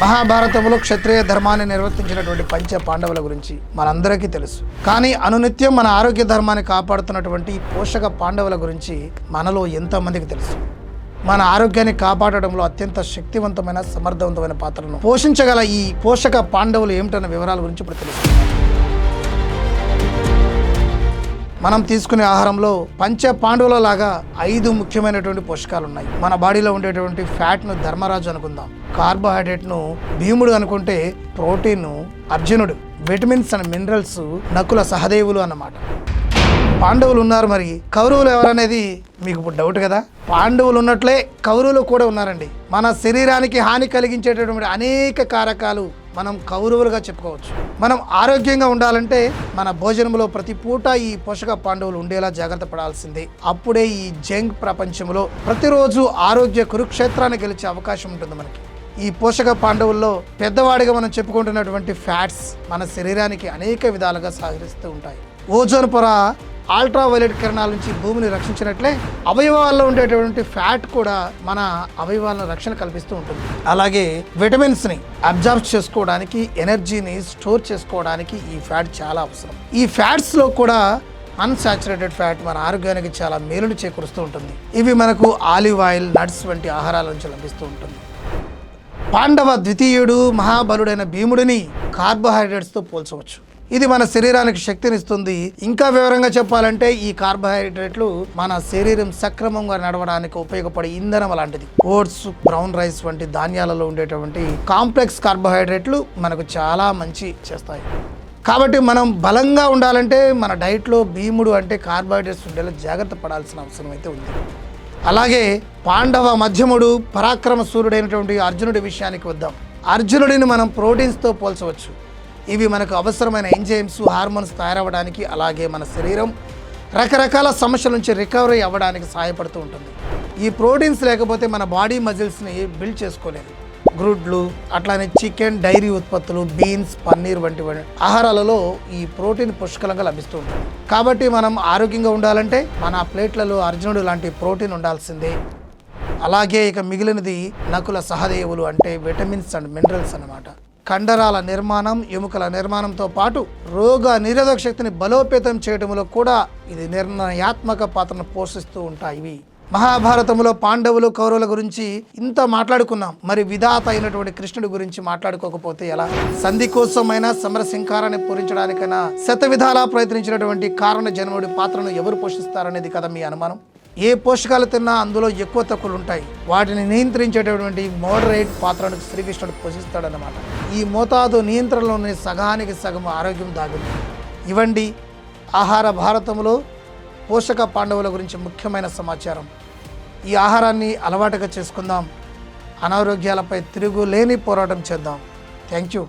మహాభారతంలో క్షత్రియ ధర్మాన్ని నిర్వర్తించినటువంటి పంచ పాండవుల గురించి మనందరికీ తెలుసు. కానీ అనునిత్యం మన ఆరోగ్య ధర్మాన్ని కాపాడుతున్నటువంటి పోషక పాండవుల గురించి మనలో ఎంతోమందికి తెలుసు. మన ఆరోగ్యాన్ని కాపాడడంలో అత్యంత శక్తివంతమైన సమర్థవంతమైన పాత్రను పోషించగల ఈ పోషక పాండవులు ఏమిటన్న వివరాల గురించి ఇప్పుడు తెలుసుకుందాం. మనం తీసుకునే ఆహారంలో పంచ పాండవుల లాగా ఐదు ముఖ్యమైనటువంటి పోషకాలు ఉన్నాయి మన బాడీలో ఉండేటువంటి ఫ్యాట్ను ధర్మరాజు అనుకుందాం. కార్బోహైడ్రేట్ను భీముడు అనుకుంటే ప్రోటీన్ అర్జునుడు. విటమిన్స్ అండ్ మినరల్స్ నకుల సహదేవులు అన్నమాట. పాండవులు ఉన్నారు మరి. కౌరవులు ఎవరనేది మీకు ఇప్పుడు డౌట్ కదా? పాండవులు ఉన్నట్లే కౌరవులు కూడా ఉన్నారండి. మన శరీరానికి హాని కలిగించేటటువంటి అనేక కారకాలు మనం కౌరవులుగా చెప్పుకోవచ్చు. మనం ఆరోగ్యంగా ఉండాలంటే మన భోజనంలో ప్రతి పూట ఈ పోషక పాండవులు ఉండేలా జాగ్రత్త పడాల్సిందే. అప్పుడే ఈ జంక్ ప్రపంచంలో ప్రతిరోజు ఆరోగ్య కురుక్షేత్రాన్ని గెలిచే అవకాశం ఉంటుంది మనకి. ఈ పోషక పాండవుల్లో పెద్దవాడిగా మనం చెప్పుకుంటున్నటువంటి ఫ్యాట్స్ మన శరీరానికి అనేక విధాలుగా సహకరిస్తూ ఉంటాయి. ఓజోన్ పొర అల్ట్రా వైలెట్ కిరణాల నుంచి భూమిని రక్షించినట్లే అవయవాల్లో ఉండేటటువంటి ఫ్యాట్ కూడా మన అవయవాలను రక్షణ కల్పిస్తూ ఉంటుంది. అలాగే విటమిన్స్ని అబ్జర్వ్ చేసుకోవడానికి ఎనర్జీని స్టోర్ చేసుకోవడానికి ఈ ఫ్యాట్ చాలా అవసరం. ఈ ఫ్యాట్స్లో కూడా అన్సాచురేటెడ్ ఫ్యాట్ మన ఆరోగ్యానికి చాలా మేలుని చేకూరుస్తూ ఉంటుంది. ఇవి మనకు ఆలివ్ ఆయిల్ నట్స్ వంటి ఆహారాల నుంచి లభిస్తూ ఉంటుంది. పాండవ ద్వితీయుడు మహాబలుడైన భీముడిని కార్బోహైడ్రేట్స్తో పోల్చవచ్చు. ఇది మన శరీరానికి శక్తినిస్తుంది. ఇంకా వివరంగా చెప్పాలంటే ఈ కార్బోహైడ్రేట్లు మన శరీరం సక్రమంగా నడవడానికి ఉపయోగపడే ఇంధనం లాంటిది. ఓట్స్ బ్రౌన్ రైస్ వంటి ధాన్యాలలో ఉండేటువంటి కాంప్లెక్స్ కార్బోహైడ్రేట్లు మనకు చాలా మంచి చేస్తాయి. కాబట్టి మనం బలంగా ఉండాలంటే మన డైట్లో భీముడు అంటే కార్బోహైడ్రేట్స్ ఉండేలా జాగ్రత్త పడాల్సిన అవసరం అయితే ఉంది. అలాగే పాండవ మధ్యముడు పరాక్రమ సూర్యుడైనటువంటి అర్జునుడి విషయానికి వద్దాం. అర్జునుడిని మనం ప్రోటీన్స్తో పోల్చవచ్చు. ఇవి మనకు అవసరమైన ఎంజైమ్స్ హార్మోన్స్ తయారవ్వడానికి అలాగే మన శరీరం రకరకాల సమస్యల నుంచి రికవరీ అవ్వడానికి సహాయపడుతూ ఉంటుంది. ఈ ప్రోటీన్స్ లేకపోతే మన బాడీ మజిల్స్ని బిల్డ్ చేసుకోలేదు. గ్రుడ్లు అట్లానే చికెన్ డైరీ ఉత్పత్తులు బీన్స్ పన్నీర్ వంటి వంటి ఆహారాలలో ఈ ప్రోటీన్ పుష్కలంగా లభిస్తూ ఉంటుంది. కాబట్టి మనం ఆరోగ్యంగా ఉండాలంటే మన ప్లేట్లలో అర్జునుడు లాంటి ప్రోటీన్ ఉండాల్సిందే. అలాగే ఇక మిగిలినది నకుల సహదేవులు అంటే విటమిన్స్ అండ్ మినరల్స్ అన్నమాట. కండరాల నిర్మాణం ఎముకల నిర్మాణంతో పాటు రోగ నిరోధక శక్తిని బలోపేతం చేయడంలో కూడా ఇది నిర్ణయాత్మక పాత్రను పోషిస్తూ ఉంటాయి. ఇవి మహాభారతంలో పాండవులు కౌరవుల గురించి ఇంత మాట్లాడుకున్నాం. మరి విధాత అయినటువంటి కృష్ణుడి గురించి మాట్లాడుకోకపోతే ఎలా? సంధి కోసమైనా సమరసింకారాన్ని పూరించడానికైనా శత విధాలా ప్రయత్నించినటువంటి కారణ జన్ముడి పాత్రను ఎవరు పోషిస్తారనేది కదా మీ అనుమానం? ఏ పోషకాలు తిన్నా అందులో ఎక్కువ తక్కువలు ఉంటాయి. వాటిని నియంత్రించేటటువంటి మోడరేట్ పాత్రను శ్రీకృష్ణుడు పోషిస్తాడనమాట ఈ మోతాదు నియంత్రణలోని సగానికి సగం ఆరోగ్యం దాగింది ఇవండి ఆహార భారతంలో పోషక పాండవుల గురించి ముఖ్యమైన సమాచారం. ఈ ఆహారాన్ని అలవాటుగా చేసుకుందాం. అనారోగ్యాలపై తిరుగులేని పోరాటం చేద్దాం. Thank you